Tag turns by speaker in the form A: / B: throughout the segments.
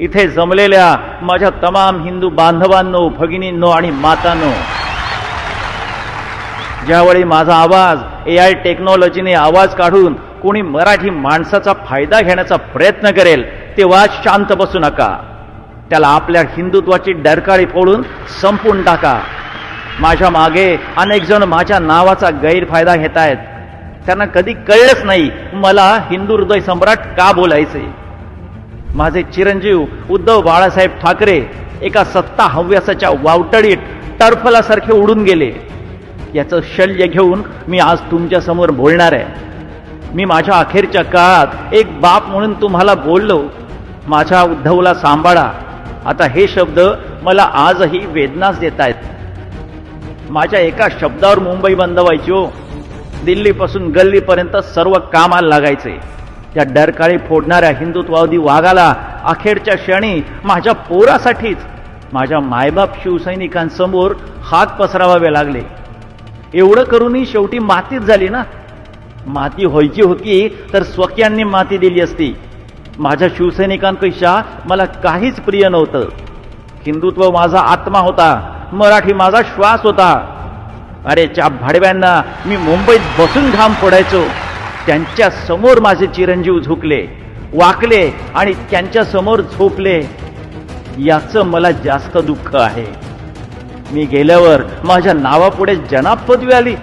A: इथे जमलेल्या माझ्या तमाम हिंदू बांधवांनो भगिनींनो आणि मातांनो ज्यावेळी माझा आवाज ए आय टेक्नॉलॉजीने आवाज काढून कोणी मराठी माणसाचा फायदा घेण्याचा प्रयत्न करेल तेव्हा शांत बसू नका. त्याला आपल्या हिंदुत्वाची डरकाळी फोडून संपून टाका. माझ्या मागे अनेक जण माझ्या नावाचा गैरफायदा घेत आहेत त्यांना कधी कळलंच नाही मला हिंदू हृदय सम्राट का बोलायचे? माझे चिरंजीव उद्धव बाळासाहेब ठाकरे एका सत्ता हव्यासाच्या वावटळीत टर्फलासारखे उडून गेले. याचं शल्य घेऊन मी आज तुमच्यासमोर बोलणार आहे. मी माझ्या अखेरच्या काळात एक बाप म्हणून तुम्हाला बोललो. माझ्या उद्धवला सांभाळा. आता हे शब्द मला आजही वेदनाच देत आहेत माझ्या एका शब्दावर मुंबई बंद व्हायची हो. दिल्लीपासून गल्लीपर्यंत सर्व कामाला लागायचे. त्या डरकाळी फोडणाऱ्या हिंदुत्ववादी वाघाला अखेरच्या क्षणी माझ्या पोरासाठीच माझ्या मायबाप शिवसैनिकांसमोर हात पसरावावे लागले. एवढं करूनही शेवटी मातीच झाली ना? माती व्हायची होती तर स्वकीयांनी माती दिली असती. माझ्या शिवसैनिकांपेक्षा मला काहीच प्रिय नव्हतं. हिंदुत्व माझा आत्मा होता मराठी माझा श्वास होता. अरे च्या भाडव्यांना मी मुंबईत बसून घाम फोडायचो. त्यांच्यासमोर माझे चिरंजीव झुकले वाकले आणि त्यांच्यासमोर झोपले. याचं मला जास्त दुःख आहे. मी गेल्यावर माझ्या नावापुढे जनाब पदवी आली.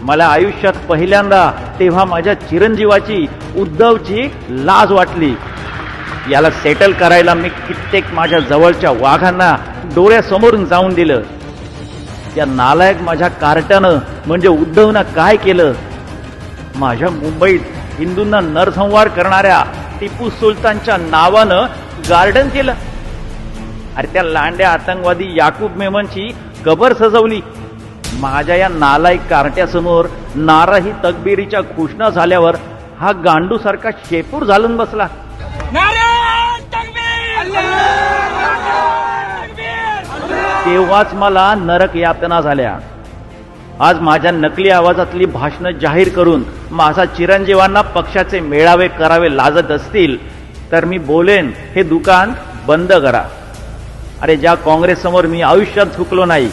A: मला आयुष्यात पहिल्यांदा तेव्हा माझ्या चिरंजीवाची उद्धवची लाज वाटली. याला सेटल करायला मी कित्येक माझ्या जवळच्या वाघांना डोळ्यासमोरून जाऊन दिलं. त्या नालायक माझ्या कार्ट्यानं म्हणजे उद्धवनं काय केलं माझ्या मुंबईत हिंदूंना नरसंहार करणाऱ्या टिपू सुलतानच्या नावानं गार्डन केलं. अरे त्या लांड्या आतंकवादी याकूब मेमनची कबर सजवली. माझ्या या नालायक कार्ट्यासमोर नाराही तकबिरीच्या घोषणा झाल्यावर हा गांडू सारखा शेपूर झालून बसला.
B: नारे
A: तेव्हाच मला नरक यातना झाल्या. आज माझ्या नकली आवाजातली भाषणं जाहीर करून माझा चिरंजीवांना पक्षाचे मेळावे करावे लाजत असतील तर मी बोलेन हे दुकान बंद करा. अरे ज्या काँग्रेससमोर मी आयुष्यात झुकलो नाही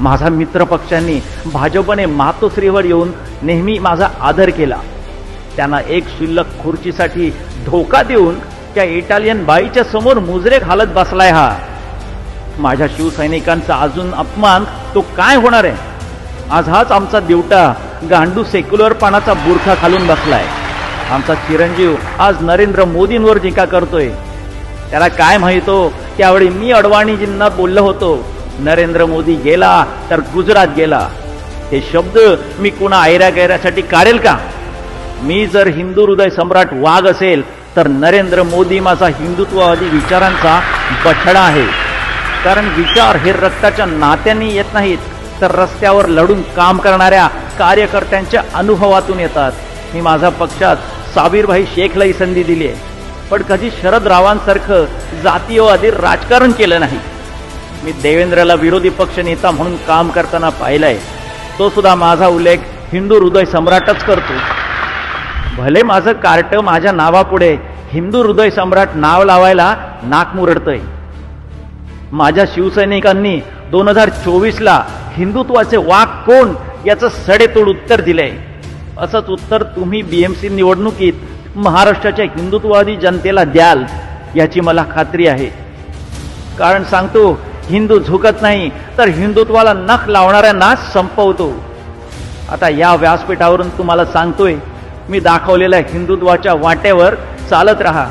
A: माझा मित्र पक्षांनी भाजपने मातोश्रीवर येऊन नेहमी माझा आदर केला. त्यांना एक शिल्लक खुर्चीसाठी धोका देऊन त्या इटालियन बाईच्या समोर मुजरे घालत बसलाय हा. माझ्या शिवसैनिकांचा अजून अपमान तो काय होणार आहे? आज हाच आमचा देवटा गांडू सेक्युलरपणाचा बुरखा खालून बसलाय. आमचा चिरंजीव आज नरेंद्र मोदींवर टीका करतोय. त्याला काय माहितो हो, त्यावेळी मी अडवाणीजींना बोललो होतो नरेंद्र मोदी गेला तर गुजरात गेला. हे शब्द मी कुणा आयऱ्या गैऱ्यासाठी काढेल का? मी जर हिंदू हृदय सम्राट वाघ असेल तर नरेंद्र मोदी माझा हिंदुत्ववादी विचारांचा बछडा आहे. कारण विचार हे रक्ताच्या नात्यांनी येत नाहीत. तर रस्त्यावर लढून काम करणाऱ्या कार्यकर्त्यांच्या अनुभवातून येतात. मी माझ्या पक्षात साबीरभाई शेखलाही संधी दिली आहे. पण कधी शरद रावांसारखं जातीयवादी राजकारण केलं नाही. मी देवेंद्रला विरोधी पक्ष नेता म्हणून काम करताना पाहिलंय. तो सुद्धा माझा उल्लेख हिंदू हृदय सम्राटच करतो. भले माझं कार्ट माझ्या नावापुढे हिंदू हृदय सम्राट नाव लावायला नाक मुरडतंय. माझ्या शिवसैनिकांनी दोन हजार चोवीसला हिंदुत्वाचे वाक कोण याचं सडेतोड उत्तर दिलंय. असंच उत्तर तुम्ही बीएमसी निवडणुकीत महाराष्ट्राच्या हिंदुत्ववादी जनतेला द्याल याची मला खात्री आहे. कारण सांगतो हिंदू झुकत नाही तर हिंदुत्वाला नख लावणाऱ्यांना संपवतो. आता या व्यासपीठावरून तुम्हाला सांगतोय मी दाखवलेल्या हिंदुत्वाच्या वाटेवर चालत राहा.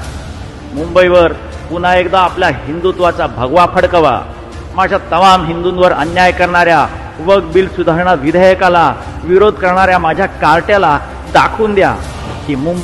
A: मुंबईवर पुन्हा एकदा आपल्या हिंदुत्वाचा भगवा फडकवा. माझ्या तमाम हिंदूंवर अन्याय करणाऱ्या वग बिल सुधारणा विधेयकाला विरोध करणाऱ्या माझ्या कार्ट्याला दाखवून द्या की मुंबई